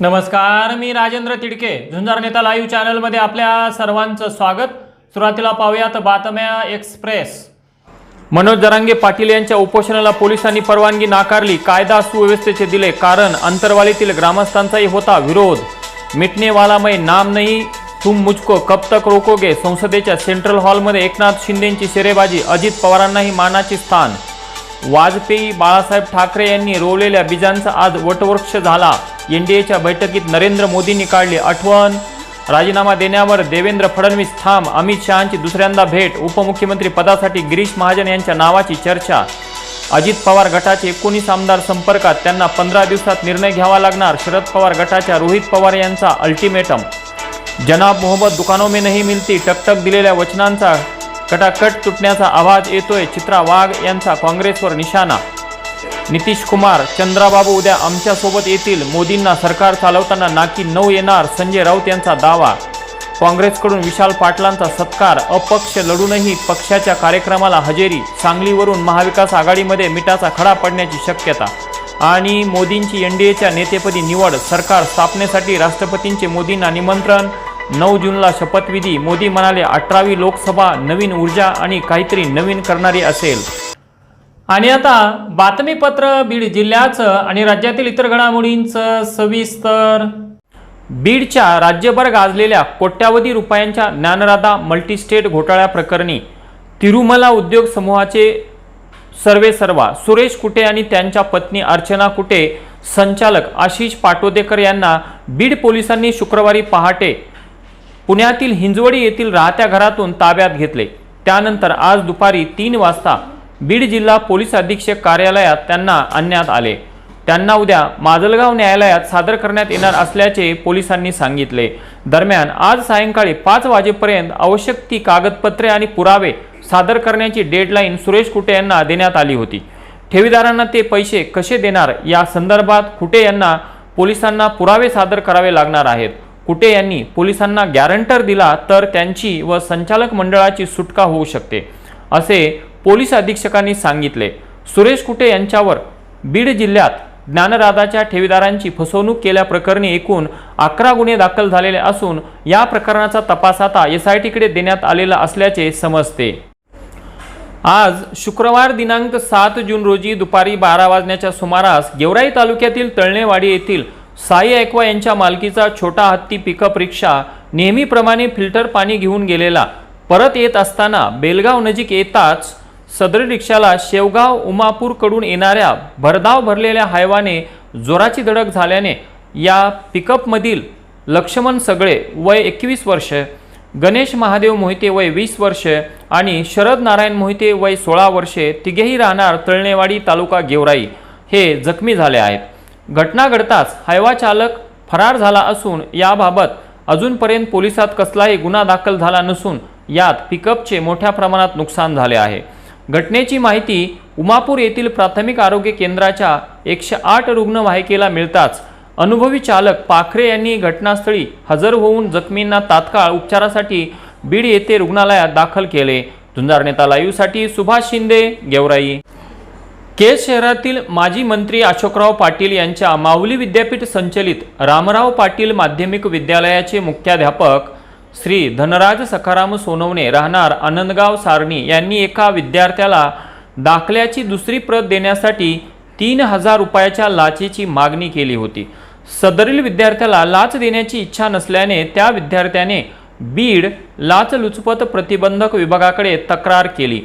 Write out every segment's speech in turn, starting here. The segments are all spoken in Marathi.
नमस्कार मी राजेंद्र तिडके. झुंजार नेता लाईव्ह चॅनलमध्ये आपल्या सर्वांचं स्वागत. सुरुवातीला पाहूयात बातम्या एक्सप्रेस. मनोज दरांगे पाटील यांच्या उपोषणाला पोलिसांनी परवानगी नाकारली. कायदा सुव्यवस्थेचे दिले कारण अंतरवालीतील ग्रामस्थांचाही होता विरोध. मिटनेवाला मै नाम नाही तुम मुझको कब तक रोकोगे. संसदेच्या सेंट्रल हॉलमध्ये एकनाथ शिंदेंची शेरेबाजी अजित पवारांनाही मानाचे स्थान. वाजपेयी बाळासाहेब ठाकरे यांनी रोवलेल्या बीजांचा आज वटवृक्ष झाला. एनडीएच्या बैठकीत नरेंद्र मोदींनी काढली आठवण. राजीनामा देण्यावर देवेंद्र फडणवीस ठाम अमित शहांची दुसऱ्यांदा भेट उपमुख्यमंत्री पदासाठी गिरीश महाजन यांच्या नावाची चर्चा. अजित पवार गटाचे एकोणीस आमदार संपर्कात त्यांना पंधरा दिवसात निर्णय घ्यावा लागणार शरद पवार गटाच्या रोहित पवार यांचा अल्टिमेटम. जनाब मोहम्मद दुकानों में नहीं मिलती टकटक दिलेल्या वचनांचा कटाकट तुटण्याचा आवाज येतोय चित्रा वाघ यांचा काँग्रेसवर निशाणा. नितीश कुमार चंद्राबाबू उद्या आमच्यासोबत येतील. मोदींना सरकार चालवताना नाकी नऊ येणार संजय राऊत यांचा दावा. काँग्रेसकडून विशाल पाटलांचा सत्कार अपक्ष लढूनही पक्षाच्या कार्यक्रमाला हजेरी. सांगलीवरून महाविकास आघाडीमध्ये मिठाचा खडा पडण्याची शक्यता. आणि मोदींची एनडीएच्या नेतेपदी निवड सरकार स्थापनेसाठी राष्ट्रपतींचे मोदींना निमंत्रण. नऊ जूनला शपथविधी. मोदी म्हणाले अठरावी लोकसभा नवीन ऊर्जा आणि काहीतरी नवीन करणारी असेल. आणि आता बातमीपत्र बीड जिल्ह्याचं आणि राज्यातील इतर घडामोडींचं सविस्तर. बीडच्या राज्यभर गाजलेल्या कोट्यावधी रुपयांच्या ज्ञानराधा मल्टीस्टेट घोटाळ्या प्रकरणी तिरुमला उद्योग समूहाचे सर्वे सर्वा. सुरेश कुटे आणि त्यांच्या पत्नी अर्चना कुटे संचालक आशिष पाटोदेकर यांना बीड पोलिसांनी शुक्रवारी पहाटे पुण्यातील हिंजवडी येथील राहत्या घरातून ताब्यात घेतले. त्यानंतर आज दुपारी तीन वाजता बीड जिल्हा पोलीस अधीक्षक कार्यालयात त्यांना आणण्यात आले. त्यांना उद्या माजलगाव न्यायालयात सादर करण्यात येणार असल्याचे पोलिसांनी सांगितले. दरम्यान आज सायंकाळी पाच वाजेपर्यंत आवश्यक ती कागदपत्रे आणि पुरावे सादर करण्याची डेडलाईन सुरेश कुटे यांना देण्यात आली होती. ठेवीदारांना ते पैसे कसे देणार या संदर्भात कुटे यांना पोलिसांना पुरावे सादर करावे लागणार आहेत. कुटे यांनी पोलिसांना गॅरंटर दिला तर त्यांची व संचालक मंडळाची सुटका होऊ शकते असे पोलीस अधीक्षकांनी सांगितले. सुरेश कुटे यांच्यावर बीड जिल्ह्यात ज्ञानराधाच्या ठेवीदारांची फसवणूक केल्याप्रकरणी एकूण अकरा गुन्हे दाखल झालेले असून या प्रकरणाचा तपास आता एस आय टीकडे देण्यात आलेला असल्याचे समजते. आज शुक्रवार दिनांक सात जून रोजी दुपारी बारा वाजण्याच्या सुमारास गेवराई तालुक्यातील तळणेवाडी येथील साई ऐकवा यांच्या मालकीचा छोटा हत्ती पिकअप रिक्षा नेहमीप्रमाणे फिल्टर पाणी घेऊन गेलेला. परत येत असताना बेलगाव नजीक येताच सदर रिक्षाला शेवगाव उमापूरकडून येणाऱ्या भरधाव भरलेल्या हायवाने जोराची धडक झाल्याने या पिकअपमधील लक्ष्मण सगळे वय एकवीस वर्ष गणेश महादेव मोहिते वय वीस वर्ष आणि शरद नारायण मोहिते वय सोळा वर्षे तिघेही राहणार तळणेवाडी तालुका गेवराई हे जखमी झाले आहेत. घटना घडताच हायवा चालक फरार झाला असून याबाबत अजूनपर्यंत पोलिसात कसलाही गुन्हा दाखल झाला नसून यात पिकअपचे मोठ्या प्रमाणात नुकसान झाले आहे. घटनेची माहिती उमापूर येथील प्राथमिक आरोग्य केंद्राच्या एकशे आठ रुग्णवाहिकेला मिळताच अनुभवी चालक पाखरे यांनी घटनास्थळी हजर होऊन जखमींना तात्काळ उपचारासाठी बीड येथे रुग्णालयात दाखल केले. झुंजार नेता लाईव्हसाठी सुभाष शिंदे गेवराई. केस शहरातील माजी मंत्री अशोकराव पाटील यांच्या माऊली विद्यापीठ संचलित रामराव पाटील माध्यमिक विद्यालयाचे मुख्याध्यापक श्री धनराज सखाराम सोनवणे राहणार आनंदगाव सारणी यांनी एका विद्यार्थ्याला दाखल्याची दुसरी प्रत देण्यासाठी तीन हजार रुपयाच्या लाचेची मागणी केली होती. सदरील विद्यार्थ्याला लाच देण्याची इच्छा नसल्याने त्या विद्यार्थ्याने बीड लाचलुचपत प्रतिबंधक विभागाकडे तक्रार केली.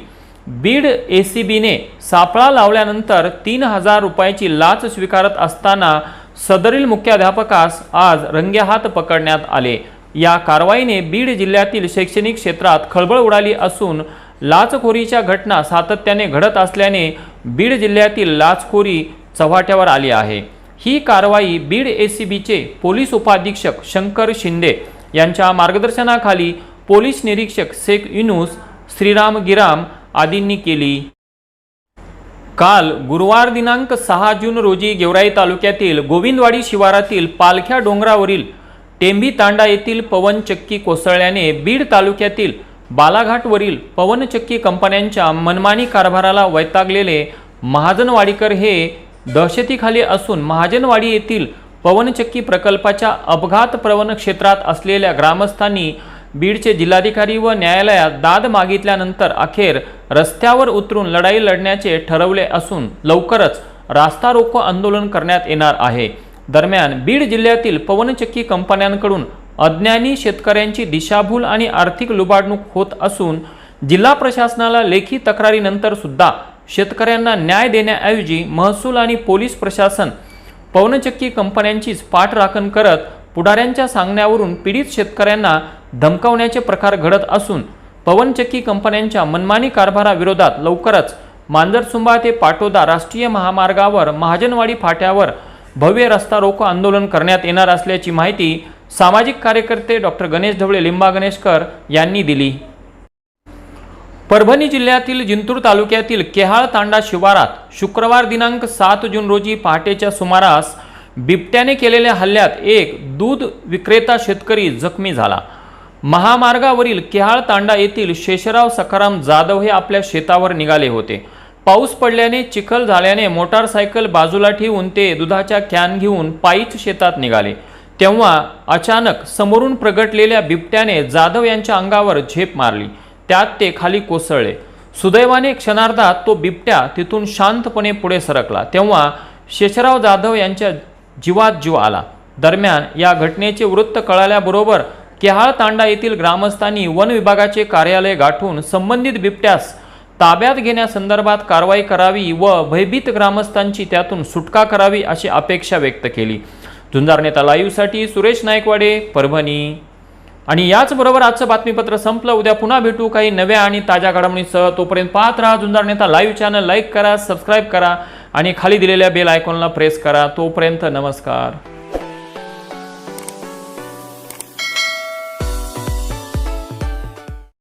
बीड ए सी बीने सापळा लावल्यानंतर तीन हजार रुपयाची लाच स्वीकारत असताना सदरील मुख्याध्यापकास आज रंगेहात पकडण्यात आले. या कारवाईने बीड जिल्ह्यातील शैक्षणिक क्षेत्रात खळबळ उडाली असून लाचखोरीच्या घटना सातत्याने घडत असल्याने बीड जिल्ह्यातील लाचखोरी चव्हाट्यावर आली आहे. ही कारवाई बीड ए सी बीचे पोलीस उपाधीक्षक शंकर शिंदे यांच्या मार्गदर्शनाखाली पोलीस निरीक्षक शेख युनुस श्रीराम गिराम आदींनी केली. काल गुरुवार दिनांक सहा जून रोजी गेवराई तालुक्यातील गोविंदवाडी शिवारातील पालख्या डोंगरावरील टेंभी तांडा येथील पवनचक्की कोसळल्याने बीड तालुक्यातील बालाघाटवरील पवनचक्की कंपन्यांच्या मनमानी कारभाराला वैतागलेले महाजनवाडीकर हे दहशतीखाली असून महाजनवाडी येथील पवनचक्की प्रकल्पाच्या अपघात प्रवण क्षेत्रात असलेल्या ग्रामस्थांनी बीडचे जिल्हाधिकारी व न्यायालयात दाद मागितल्यानंतर अखेर रस्त्यावर उतरून लढाई लढण्याचे ठरवले असून लवकरच रास्ता रोको आंदोलन करण्यात येणार आहे. दरम्यान बीड जिल्ह्यातील पवनचक्की कंपन्यांकडून अज्ञानी शेतकऱ्यांची दिशाभूल आणि आर्थिक लुबाडणूक होत असून जिल्हा प्रशासनाला लेखी तक्रारीनंतर सुद्धा शेतकऱ्यांना न्याय देण्याऐवजी महसूल आणि पोलीस प्रशासन पवनचक्की कंपन्यांचीच पाठराखण करत पुढाऱ्यांच्या सांगण्यावरून पीडित शेतकऱ्यांना धमकावण्याचे प्रकार घडत असून पवनचक्की कंपन्यांच्या मनमानी कारभाराविरोधात लवकरच मांजरसुंबा ते पाटोदा राष्ट्रीय महामार्गावर महाजनवाडी फाट्यावर भव्य रस्ता रोको आंदोलन करण्यात येणार असल्याची माहिती सामाजिक कार्यकर्ते डॉक्टर गणेश ढवळे लिंबा गणेशकर यांनी दिली. परभणी जिल्ह्यातील जिंतूर तालुक्यातील केहाळ तांडा शिवारात शुक्रवार दिनांक सात जून रोजी पहाटेच्या सुमारास बिबट्याने केलेल्या हल्ल्यात एक दूध विक्रेता शेतकरी जखमी झाला. महामार्गावरील केहाळ तांडा येथील शेषराव सखाराम जाधव हे आपल्या शेतावर निघाले होते. पाऊस पडल्याने चिखल झाल्याने मोटारसायकल बाजूला ठेवून ते दुधाच्या कॅन घेऊन पायीच शेतात निघाले. तेव्हा अचानक समोरून प्रगटलेल्या बिबट्याने जाधव यांच्या अंगावर झेप मारली. त्यात ते खाली कोसळले. सुदैवाने क्षणार्धात तो बिबट्या तिथून शांतपणे पुढे सरकला. तेव्हा शेषराव जाधव यांच्या जीवात जीव आला. दरम्यान या घटनेचे वृत्त कळाल्याबरोबर केहाळ तांडा येथील ग्रामस्थांनी वन विभागाचे कार्यालय गाठून संबंधित बिबट्यास ताब्यात घेण्यासंदर्भात कारवाई करावी व भयभीत ग्रामस्थांची त्यातून सुटका करावी अशी अपेक्षा व्यक्त केली. झुंजार नेता लाईव्हसाठी सुरेश नायकवाडे परभणी. आणि याचबरोबर आजचं बातमीपत्र संपलं. उद्या पुन्हा भेटू काही नव्या आणि ताज्या घडामोडींसह. तोपर्यंत पाहत राहा Zunjar Neta live channel. Like करा सबस्क्राईब करा आणि खाली दिलेल्या बेल आयकॉनला प्रेस करा. तोपर्यंत नमस्कार.